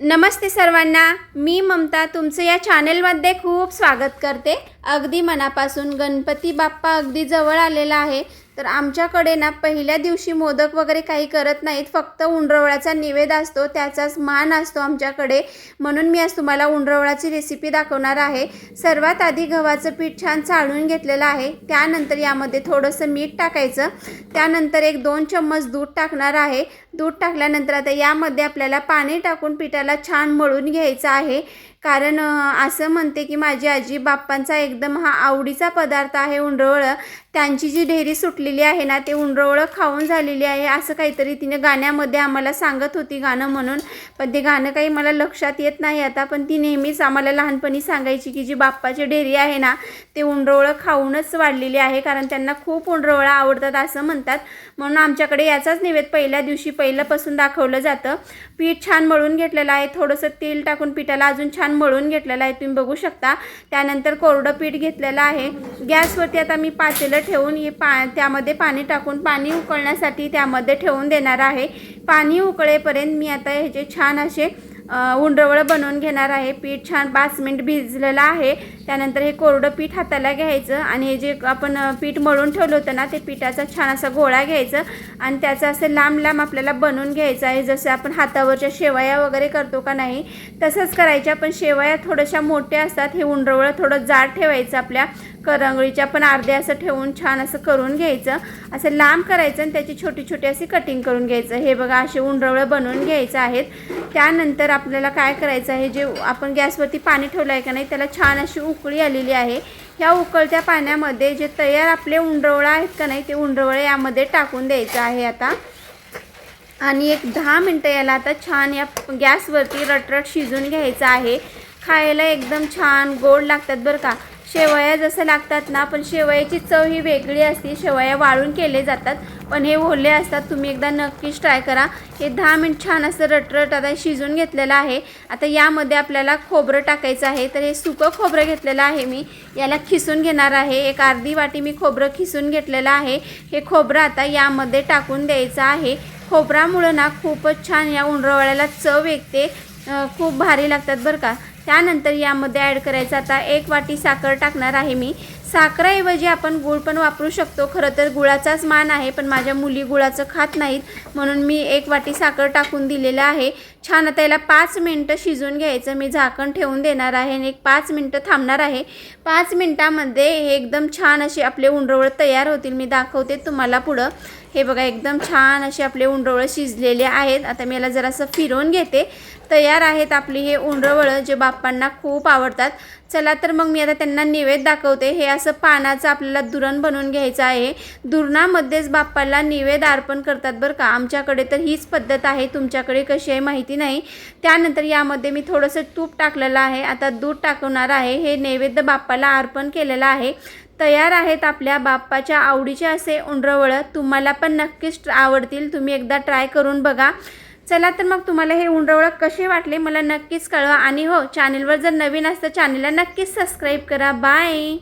नमस्ते सर्वांना मी ममता तुमचं या चॅनेलमध्ये खूप स्वागत करते. अगदी मनापासून गणपती बाप्पा अगदी जवळ आलेला आहे. तर आमच्याकडे ना पहिल्या दिवशी मोदक वगैरे काही करत नाहीत. फक्त उंडरवळाचा निवेद असतो त्याचाच मान असतो आमच्याकडे. म्हणून मी आज तुम्हाला उंडरवळाची रेसिपी दाखवणार आहे. सर्वात आधी गव्हाचं पीठ छान चाळून घेतलेलं आहे. त्यानंतर यामध्ये थोडंसं मीठ टाकायचं. त्यानंतर एक दोन चम्मच दूध टाकणार आहे. दूध टाकल्यानंतर आता यामध्ये आपल्याला पाणी टाकून पिठाला छान मळून घ्यायचं आहे. कारण असं म्हणते की माझी आजी बाप्पांचा एकदम हा आवडीचा पदार्थ आहे उंडरवळं. त्यांची जी ढेरी सुटलेली आहे ना ते उंडरवळं खाऊन झालेली आहे असं काहीतरी तिने गाण्यामध्ये आम्हाला सांगत होती गाणं म्हणून. पण ते गाणं काही मला लक्षात येत नाही आता पण ती नेहमीच आम्हाला लहानपणी सांगायची की जी बाप्पाची ढेरी आहे ना ते उंडरवळं खाऊनच वाढलेली आहे कारण त्यांना खूप उंडरवळं आवडतात असं म्हणतात. म्हणून आमच्याकडे याचाच नैवेद्य पहिल्या दिवशी पहिल्यापासून दाखवलं जातं. पीठ छान मळून घेतलेलं आहे थोडंसं तेल टाकून पिठाला अजून छान मळून घेतलेलं आहे. तुम्ही बघू शकता. त्यानंतर कोरडं पीठ घेतलेलं आहे. गॅसवरती आता मी पातेलं ठेवून हे पा त्यामध्ये पाणी टाकून पाणी उकळण्यासाठी त्यामध्ये ठेवून देणार आहे. पाणी उकळेपर्यंत मी आता ह्याचे छान असे उंडरवळं बनवून घेणार आहे. पीठ छान पाच मिनिट भिजलेलं आहे. त्यानंतर हे कोरडं पीठ हाताला घ्यायचं आणि हे जे आपण पीठ मळून ठेवलं होतं ना ते पिठाचा छान असा गोळा घ्यायचं आणि त्याचं असं लांब लांब आपल्याला बनवून घ्यायचं आहे. जसं आपण हातावरच्या शेवया वगैरे करतो का नाही तसंच करायच्या. पण शेवया थोड्याशा मोठ्या असतात. हे उंडरवळं थोडं जाड ठेवायचं आपल्या करंगळीच्या पण अर्धे असं ठेवून छान असं करून घ्यायचं. असं लांब करायचं आणि त्याची छोटी छोटी अशी कटिंग करून घ्यायचं. हे बघा असे उंडरवळं बनवून घ्यायचं आहेत. त्यानंतर आपल्याला काय करायचं आहे जे आपण गॅसवरती पाणी ठेवलं आहे का नाही त्याला छान अशी उकळी आलेली आहे. ह्या उकळत्या पाण्यामध्ये जे तयार आपले उंडरवळं आहेत का नाही ते उंडरवळे यामध्ये टाकून द्यायचं आहे आता. आणि एक दहा मिनटं याला आता छान या गॅसवरती रटरट शिजून घ्यायचं आहे. खायला एकदम छान गोड लागतात बरं का. शेवया जसं लागतात ना पण शेवयाची चव ही वेगळी असते. शेवया वाळून केले जातात पण हे ओले असतात. तुम्ही एकदा नक्कीच ट्राय करा. हे दहा मिनिट छान असं रटरट आता शिजून घेतलेलं आहे. आता यामध्ये आपल्याला खोबरं टाकायचं आहे. तर हे सुकं खोबरं घेतलेलं आहे मी. याला खिसून घेणार आहे. एक अर्धी वाटी मी खोबरं खिसून घेतलेलं आहे. हे खोबरं आता यामध्ये टाकून द्यायचं आहे. खोबरामुळं ना खूपच छान या उंडरवाळ्याला चव येते. खूप भारी लागतात बरं का. त्यानंतर यामध्ये ॲड करायचं आता एक वाटी साखर टाकणार आहे मी. साखरेऐवजी आपण गुळ पण वापरू शकतो. खरं तर गुळाचाच मान आहे पण माझ्या मुली गुळाचं खात नाहीत म्हणून मी एक वाटी साखर टाकून दिलेलं आहे. छान आता याला पाच मिनटं शिजून घ्यायचं. मी झाकण ठेवून देणार आहे आणि एक पाच मिनटं थांबणार आहे. पाच मिनटामध्ये हे एकदम छान असे आपले उंडरवळ तयार होतील. मी दाखवते तुम्हाला पुढं. हे बघा एकदम छान असे आपले उंडरवळं शिजलेले आहेत. आता मी याला जरासं फिरवून घेते. तयार आहेत आपली हे उंडरवळं जे बाप्पांना खूप आवडतात. चला तर मग मी आता त्यांना निवेद दाखवते. हे असं पानाचं आपल्याला दुरण बनवून घ्यायचं आहे. दुरणामध्येच बाप्पाला निवेद अर्पण करतात बरं का. आमच्याकडे तर हीच पद्धत आहे. तुमच्याकडे कशी आहे माहिती नाही. त्यानंतर यामध्ये मी थोडंसं तूप टाकलेलं आहे. आता दूध टाकवणार आहे. हे नैवेद्य बाप्पाला अर्पण केलेलं आहे. तयार आहेत आपल्या बाप्पाच्या आवडीचे असे उंडरवळं. तुम्हाला पण नक्कीच आवडतील. तुम्ही एकदा ट्राय करून बघा. चला तर मग तुम्हाला हे उंडरवळं कसे वाटले मला नक्कीच कळवा. आणि हो चॅनेलवर जर नवीन असतं चॅनेलला नक्कीच सबस्क्राईब करा. बाय